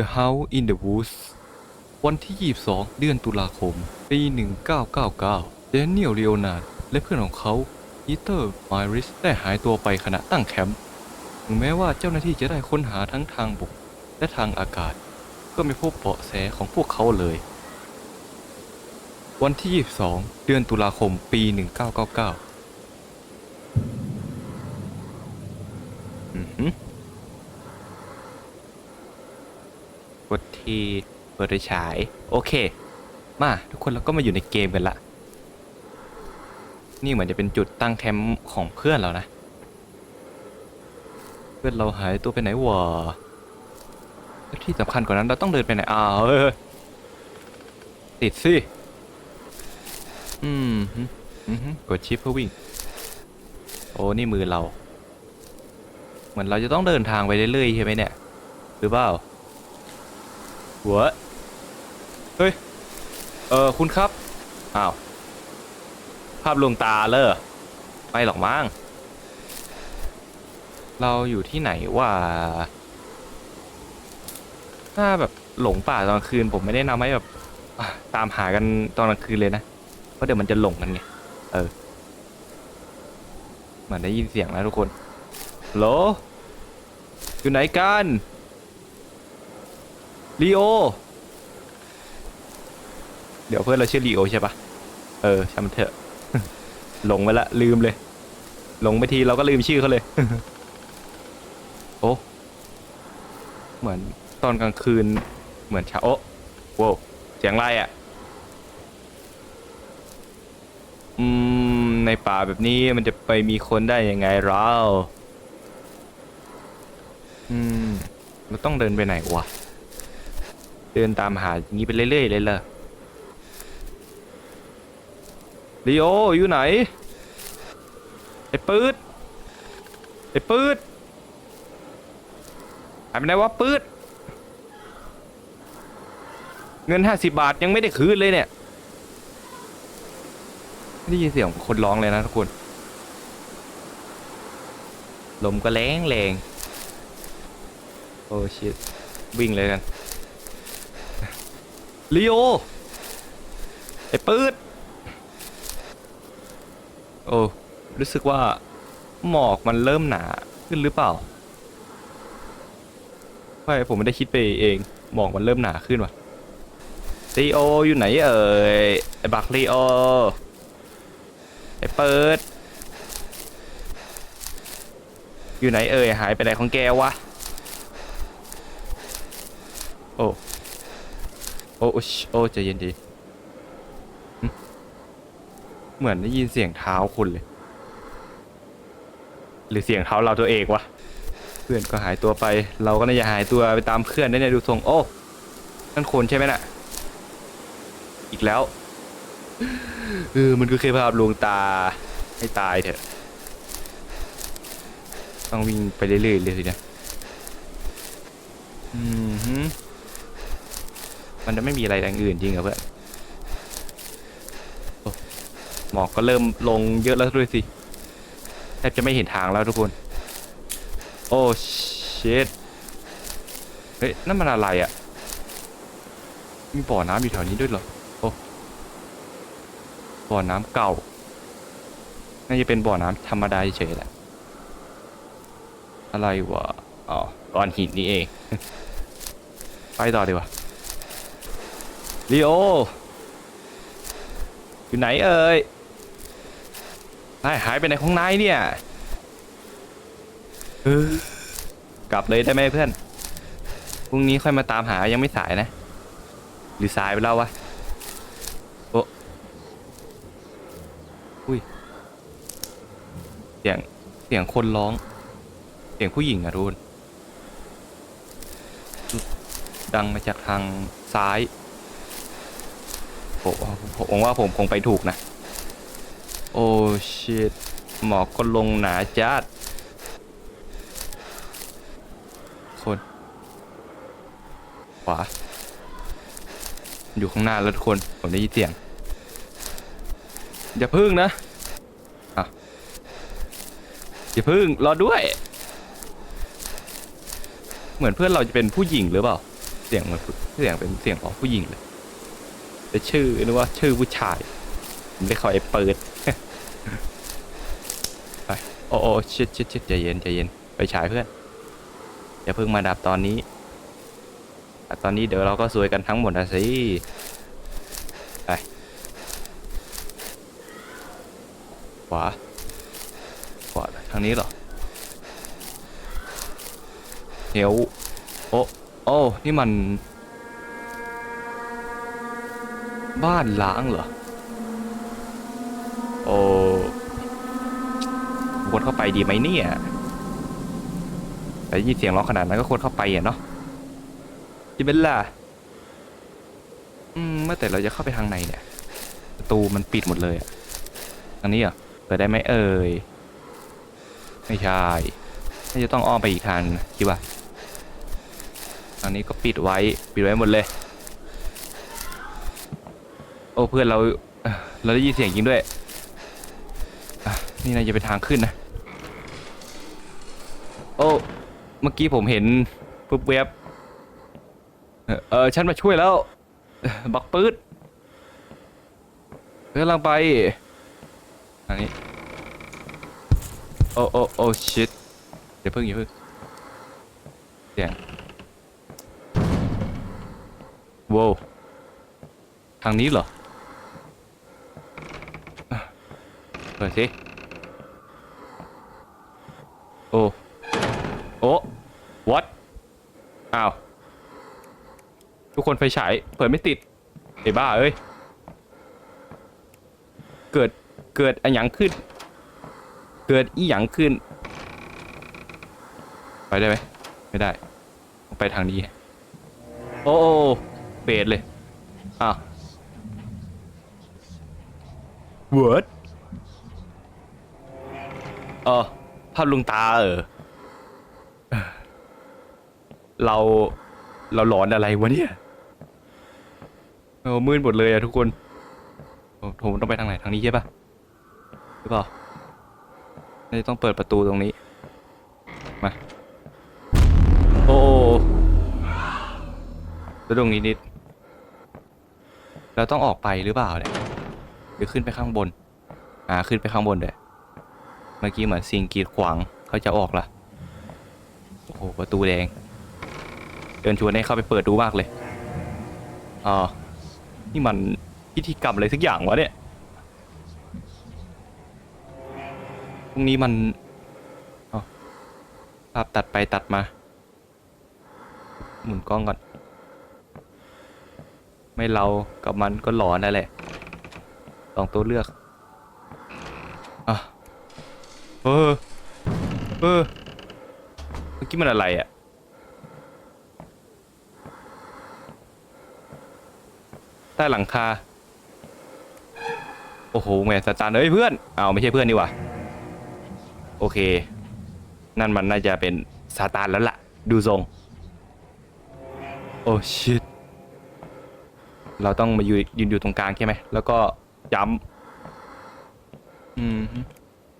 The House in the Woods วันที่ 22 เดือนตุลาคม ปี 1999 เดนเนียลเลโอนาร์ดและเพื่อนของเขาอีเตอร์ไมริสได้หายตัวไปขณะตั้งแคมป์ ถึงแม้ว่าเจ้าหน้าที่จะได้ค้นหาทั้งทางบกและทางอากาศ ก็ไม่พบเบาะแสของพวกเขาเลย วันที่ 22 เดือนตุลาคม ปี 1999 อือหือก ดที่เปิดฉาย โอเค มาทุกคนเราก็มาอยู่ในเกมกันละ นี่เหมือนจะเป็นจุดตั้งแคมป์ของเพื่อนเรานะ เพื่อนเราหายตัวไปไหนวะที่สำคัญกว่านั้นเราต้องเดินไปไหนอ้าวเฮ้ยติดสิอืมอืมกดชิปเพื่อวิ่ง โอ้นี่มือเรา เหมือนเราจะต้องเดินทางไปเรื่อยๆใช่ไหมเนี่ย หรือเปล่า หัว เฮ้ย เออคุณครับ อ้าว ภาพลวงตาเลอไม่หรอกมั้ง เราอยู่ที่ไหนว่า ถ้าแบบหลงป่าตอนคืนผมไม่ได้นำให้แบบตามหากันตอนกลางคืนเลยนะ เพราะเดี๋ยวมันจะหลงกันไง เออ เหมือนได้ยินเสียงแล้วทุกคนโหลอยู่ไหนกัน ลีโอ เดี๋ยวเพื่อนเราชื่อลีโอใช่ปะเออช่างมันเถอะ หลงไปละลืมเลย หลงไปทีเราก็ลืมชื่อเขาเลย โอ้ เหมือนตอนกลางคืน เหมือนเช้าโอ้โว้วเสียงไรอะ อืม ในป่าแบบนี้มันจะไปมีคนได้ยังไงเรา อืม เราต้องเดินไปไหนวะ เดินตามหาอย่างนี้ไปเรื่อยๆเลยเหรอลีโออยู่ไหนไอ้ปืดไอ้ปืดหายไปไหนวะปืดเงินห้าสิบาทยังไม่ได้คืนเลยเนี่ยไม่ได้ยินเสียงคนร้องเลยนะทุกคน ลมก็แรงแรงโอ้ชิตวิ่งเลยกัน ลีโอไอ้ปืดโอ้รู้สึกว่าหมอกมันเริ่มหนาขึ้นหรือเปล่าไม่ผมไม่ได้คิดไปเองหมอกมันเริ่มหนาขึ้นว่ะลีโออยู่ไหนเอ่ยไอ้บักลีโอไอ้เปิด อยู่ไหนเอ่ยหายไปไหนของแกวะโอ้ โอ้ชโอ้ใจเย็นดี เหมือนได้ยินเสียงเท้าคุณเลย หรือเสียงเท้าเราตัวเองวะ เพื่อนก็หายตัวไป เราก็น่าจะหายตัวไปตามเพื่อนได้เนี่ยดูทรงโอ้นั่นคนใช่ไหมน่ะ อีกแล้วเออมันก็แค่ภาพลวงตาให้ตายเถอะ ต้องวิ่งไปเรื่อยๆเลยสินะอืมฮึ มันจะไม่มีอะไรอย่างอื่นจริงเหรอเพื่อนหมอกก็เริ่มลงเยอะแล้วด้วยสิแทบจะไม่เห็นทางแล้วทุกคน โอ้เชิตเฮ้ยนั่นมันอะไรอะ่ะ มีบ่อน้ำอยู่แถวนี้ด้วยเหรอโอ้บ่อน้ำเก่าน่าจะเป็นบ่อน้ำธรรมดาเฉยแหละ อะไรวะ อ๋อก้อนหินนี่เอง ไปต่อดีกว่า ลีโอ อยู่ไหนเอ่ยนายหายไปไหนของนายเนี่ยเออกลับเลยได้ไหมเพื่อน พรุ่งนี้ค่อยมาตามหายังไม่สายนะ หรือสายไปแล้ววะ โอ้อุ้ย เสียง เสียงคนร้อง เสียงผู้หญิงอะทุนดังมาจากทางซ้าย ผมว่าผมคงไปถูกนะ โอ้ชิตหมอกก็ลงหนาจัดคนขวาอยู่ข้างหน้าแล้วทุกคน ผมได้ยินเสียง อย่าพึ่งนะอะอย่าพึ่งรอด้วย เหมือนเพื่อนเราจะเป็นผู้หญิงหรือเปล่า เสียงเหมือนเสียงเป็นเสียงของผู้หญิงเลย แต่ชื่อนึกว่าชื่อผู้ชายผมได้เขาไอ้เปิดไปโอ้โอ้ชิดชิดชิดใจเย็นใจเย็นไปฉายเพื่อนอย่าเพิ่งมาดับตอนนี้ตอนนี้เดี๋ยวเราก็ซวยกันทั้งหมดนะสิไปขวาขวาทางนี้เหรอเดี๋ยวโอ้โอ้นี่มัน บ้านล้างเหรอ โอ้ควรเข้าไปดีไหมเนี่ย แต่ยินเสียงร้องขนาดนั้นก็ควรเข้าไปอะเนาะจิเบลล่าอืมเมื่อแต่เราจะเข้าไปทางในเนี่ย ประตูมันปิดหมดเลยอะทางนี้เหรอะเปิดได้ไหมเอ่ย ไม่ใช่น่าจะต้องอ้อมไปอีกทางคิดว่าทางนี้ก็ปิดไว้ ปิดไว้หมดเลย โอ้เพื่อนเราเอ่อเราได้ยินเสียงจริงด้วยอะนี่นายจะเป็นทางขึ้นนะ โอ้เมื่อกี้ผมเห็นปุ๊บเว็บเอ่อเออฉันมาช่วยแล้ว บักปืดกำลังไปอันนี้ โอ้โอ้โอ้ชิตอย่าเพิ่งอย่าเพิ่งเสียงว้าวทางนี้เหรอ เปิดสิ โอ้ โอ้ what อ้าว ทุกคนไฟฉายเปิดไม่ติดไอ้บ้าเอ้ย เกิด เกิดอะหยังขึ้น เกิดอีหยังขึ้น ไปได้ไหมไม่ได้ ไปทางนี้ โอ้โอ้เบรดเลย อ้าว What เออภาพลุงตาเออ เราเราหลอนอะไรวะเนี่ยเออมืดหมดเลยอะทุกคนผมต้องไปทางไหนทางนี้ใช่ปะหรือเปล่าน่าจะต้องเปิดประตูตรงนี้ มา โอ้แล้วตรงนี้นิด เราต้องออกไปหรือเปล่าเนี่ยหรือขึ้นไปข้างบน อ่า ขึ้นไปข้างบนเด้ มื่อกี้เหมือนสิ่งกีดขวางเขาจะออกละโอ้โหประตูแดงเดินชวนให้เข้าไปเปิดดูมากเลยอ๋อนี่มันพิธีกรรมอะไรสักอย่างวะเนี่ยตรงนี้มันภาพตัดไปตัดมา หมุนกล้องก่อน ไม่เรากับมันก็หลอนนั่นแหละสองตัวเลือก อะ เออเออเมื่อกี้มันอะไรอะใต้หลังคา โอ้โหแหมสตาร์เอ้ยเพื่อน เอาไม่ใช่เพื่อนนี่หว่า โอเค นั่นมันน่าจะเป็นซาตานแล้วล่ะ ดูทรง โอ้ชิตเราต้องมายืนอยู่ตรงกลางใช่ไหม แล้วก็ย้ำอืม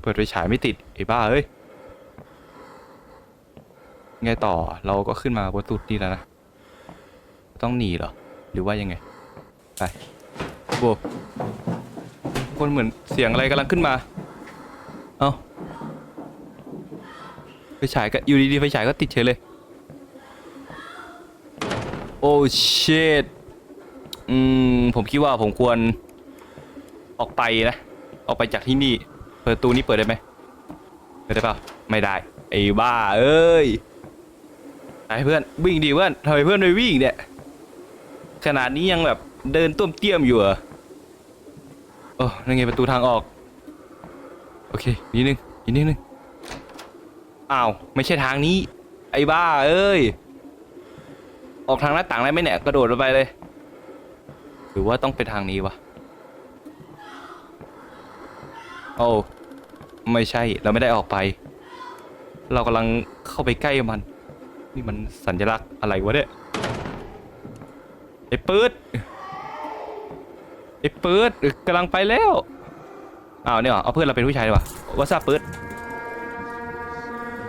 เปิดไฟฉายไม่ติดไอ้บ้าเอ้ย ไงต่อเราก็ขึ้นมาบนสุดนี่แล้วนะ ต้องหนีเหรอ หรือว่ายังไง ไปโบคนเหมือนเสียงอะไรกำลังขึ้นมา เอ้าไฟฉายก็อยู่ดีๆไฟฉายก็ติดเฉยเลย โอ้เชดอืมผมคิดว่าผมควรออกไปนะ ออกไปจากที่นี่ ปิดประตูนี้เปิดได้ไหมเปิดได้เปล่าไม่ได้ ไอ้บ้า เอ้ยไอ้เพื่อนวิ่งดีเพื่อนทำไมเพื่อนไม่วิ่งเนี่ยขนาดนี้ยังแบบเดินต้มเตี้ยมอยู่เหรอโอ้นั่นไงประตูทางออก โอเคนิดนึงอีกนิดนึงอ้าวไม่ใช่ทางนี้ ไอ้บ้า เอ้ย ออกทางหน้าต่างได้ไหมเนี่ยกระโดดลงไปเลย หรือว่าต้องเป็นทางนี้วะโอ้ ไม่ใช่เราไม่ได้ออกไป เรากำลังเข้าไปใกล้มัน นี่มันสัญลักษณ์อะไรวะเนี่ยไอ้ปืดไอ้ปืดกำลังไปแล้วอ้าวเนี่ยเหรอเอาเพื่อนเราเป็นผู้ชายดีกว่าว่าซาปืด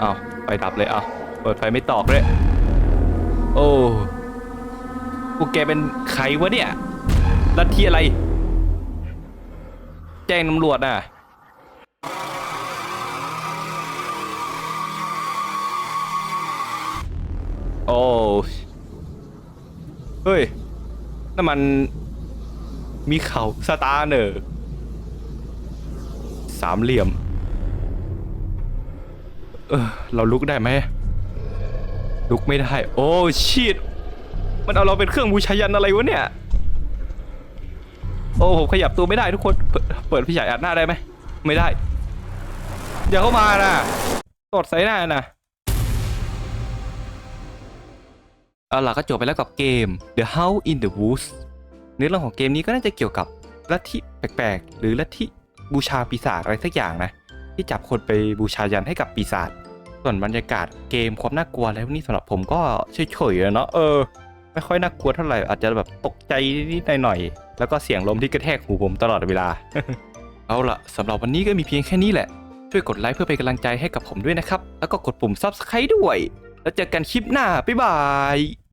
อ้าวไฟดับเลยอ้าวเปิดไฟไม่ตอกเลยโอ้วกแกเป็นใครวะเนี่ยลัทธิอะไร แจ้งตำรวจน่ะ โอ้ เฮ้ยนั่นมันมีเขาสตาร์เนอร์สามเหลี่ยม เออ เราลุกได้ไหม ลุกไม่ได้ โอ้ชีตมันเอาเราเป็นเครื่องบูชายันอะไรวะเนี่ย โอ้ ผมขยับตัวไม่ได้ทุกคน เปิดเปิดพี่ใหญ่อัดหน้าได้ไหม ไม่ได้ อย่าเข้ามานะตดใส่หน้านะ เอาล่ะก็จบไปแล้วกับเกม The House in the Woods เนื้อเรื่องของเกมนี้ก็น่าจะเกี่ยวกับลัทธิแปลกๆ หรือลัทธิบูชาปีศาจอะไรสักอย่างนะ ที่จับคนไปบูชายันให้กับปีศาจส่วนบรรยากาศเกมความน่ากลัวอะไรพวกนี้สำหรับผมก็เฉยๆเนาะเออ ไม่ค่อยน่ากลัวเท่าไหร่อาจจะแบบตกใจนิดหน่อยๆแล้วก็เสียงลมที่กระแทกหูผมตลอดเวลา เอาล่ะสำหรับวันนี้ก็มีเพียงแค่นี้แหละ ช่วยกดไลค์เพื่อเป็นกำลังใจให้กับผมด้วยนะครับ แล้วก็กดปุ่ม Subscribe ด้วย แล้วเจอกันคลิปหน้าบ๊ายบาย